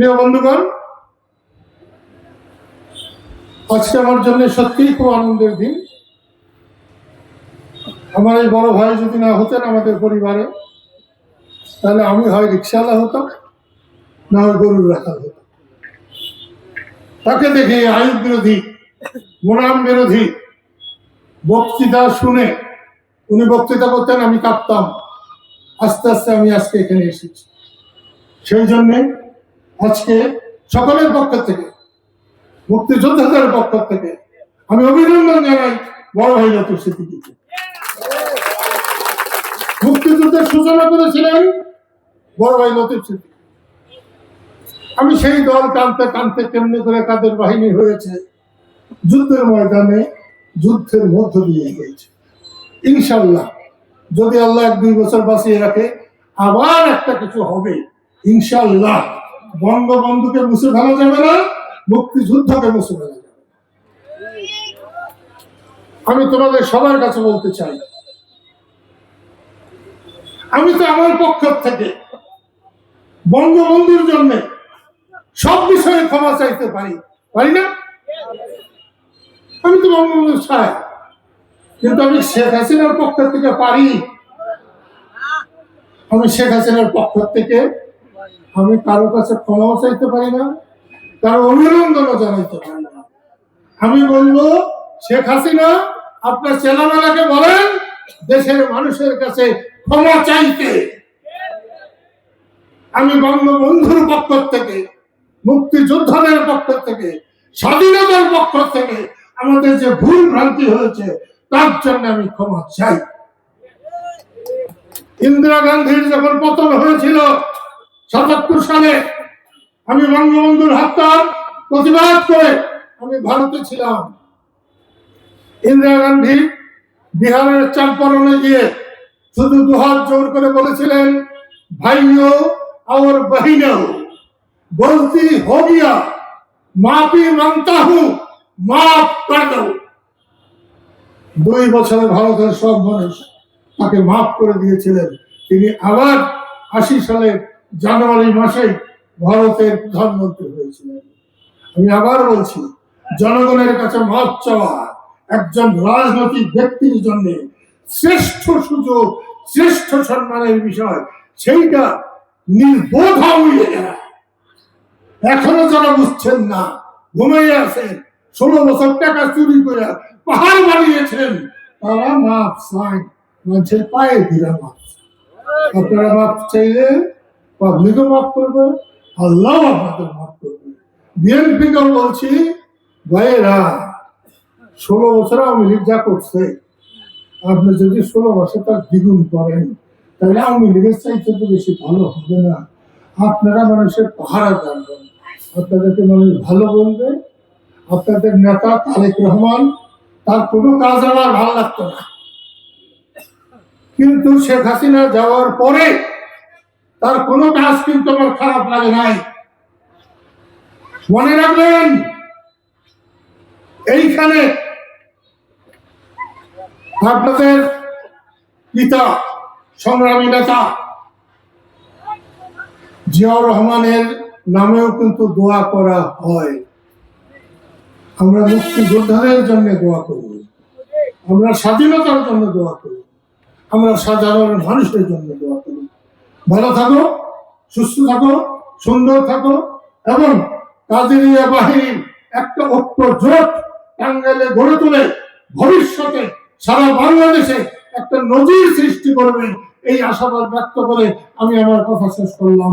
প্রিয় বন্ধুগণ, আজকে আমার জন্য সত্যিই খুব আনন্দের দিন। আমার এই বড় ভাই যদি না হতেন আমাদের পরিবারে, তাহলে আমি হয় রিক্সাওয়ালা হতাম, না হয় গরুর রাখা হতাম। তাকে দেখে আইন বিরোধী, মোনাম বিরোধী বক্তৃতা শুনে উনি বক্তৃতা করতেন, আমি কাঁপতাম। আস্তে আস্তে আমি আজকে এখানে এসেছি। সেই জন্যে আজকে সকলের পক্ষ থেকে, মুক্তিযোদ্ধাদের পক্ষ থেকে আমি অভিনন্দন জানাই বড় ভাই যত স্মৃতিকে মুক্তিযুদ্ধের সূচনা করেছিলেন বড় ভাই লতিফ স্মৃতি। আমি সেই দল টানতে টানতে কেমনে করে কাদের বাহিনী হয়েছে, যুদ্ধের ময়দানে, যুদ্ধের মধ্য দিয়ে হয়েছে। ইনশাল্লাহ যদি আল্লাহ এক দুই বছর বাঁচিয়ে রাখে, আবার একটা কিছু হবে ইনশাল্লাহ বঙ্গবন্ধুকে মুছে ফেলা যাবে না, মুক্তিযুদ্ধকে মুছে ফেলা যাবে আমি তোমাদের সবার কাছে বলতে চাই, আমি তো আমার পক্ষ থেকে বঙ্গবন্ধুর জন্য সব বিষয়ে ক্ষমা চাইতে পারি পারি না? আমি তো বঙ্গবন্ধু চাই, কিন্তু আমি শেখ হাসিনার পক্ষ থেকে পারি। আমি শেখ হাসিনার পক্ষ থেকে আমি কারও কাছে ক্ষমাও চাইতে পারি না, কারও অভিনন্দনও জানাইতে পারি না। আমি বলব, শেখ হাসিনা, আপনার চেলামেলাকে বলেন, দেশের মানুষের কাছে ক্ষমা চাইতে। আমি বঙ্গবন্ধুর পক্ষ থেকে, মুক্তিযোদ্ধাদের পক্ষ থেকে, স্বাধীনতার পক্ষ থেকে আমাদের যে ভুল ভ্রান্তি হয়েছে, তার জন্য আমি ক্ষমা চাই। ইন্দিরা গান্ধীর যখন পতন হয়েছিল সাতাত্তর সালে আমি বঙ্গবন্ধুর হত্যার প্রতিবাদ করে আমি ভারতে ছিলাম। ইন্দিরা গান্ধী বিহারের চাম্পরণে গিয়ে শুধু দুহাত জোর করে বলেছিলেন, ভাইও আমার বহিনেও, বলতি হবিয়া মাপি মানতা হু মাফ কর দুই বছরে ভারতের সব মানুষ তাকে মাফ করে দিয়েছিলেন। তিনি আবার আশি সালে জানুয়ারি মাসে ভারতের প্রধানমন্ত্রী হয়েছিলেন। আমি আবার বলছি, জনগণের কাছে মাফ চাওয়া, একজন রাজনৈতিক ব্যক্তির জন্য শ্রেষ্ঠ সুযোগ, শ্রেষ্ঠ সম্মানের বিষয়, সেইটা নির্বোধ হয়ে এখনও যারা বুঝছেন না, ঘুমিয়ে আছেন, ষোলো বছর টাকা চুরি করে পাহাড় বানিয়েছেন, তারা মাপ চাই মানুষের পায়ে দিরা মাপ আপনারা মাপ চাইলে পাবলিকও মাফ করবে আল্লাহ আপনাদের মাফ করবে। বিএনপিকেও বলছি, ভাইয়েরা, ষোলো বছর আওয়ামী লীগ যা করছে। আপনি যদি ষোলো বছর তার দ্বিগুণ করেন, তাহলে আওয়ামী লীগের চাইতে তো বেশি ভালো হবে না। আপনারা মানুষের পাহারা জানবেন। আপনাদেরকে মানুষ ভালো বলবে। আপনাদের নেতা তারেক রহমান, তার কোনো কাজ আমার ভালো লাগতো না। কিন্তু শেখ হাসিনা যাওয়ার পরে তার কোনো কাজ কিন্তু আমার খারাপ লাগে নাই। মনে রাখবেন, এইখানে আপনাদের পিতা, সংগ্রামী নেতা জিয়াউর রহমানের নামেও কিন্তু দোয়া করা হয়। আমরা মুক্তিযোদ্ধাদের জন্য দোয়া করি। আমরা স্বাধীনতার জন্য দোয়া করি। আমরা সাধারণ মানুষের জন্য দোয়া করি। ভালো থাকো, সুস্থ থাকো, সুন্দর থাকো এবং কাজেরিয়া বাহিনীর একটা ঐক্য জোট টাঙ্গাইলে গড়ে তুলে ভবিষ্যতে সারা বাংলাদেশে একটা নজির সৃষ্টি করবে, এই আশাবাদ ব্যক্ত করে আমি আমার কথা শেষ করলাম।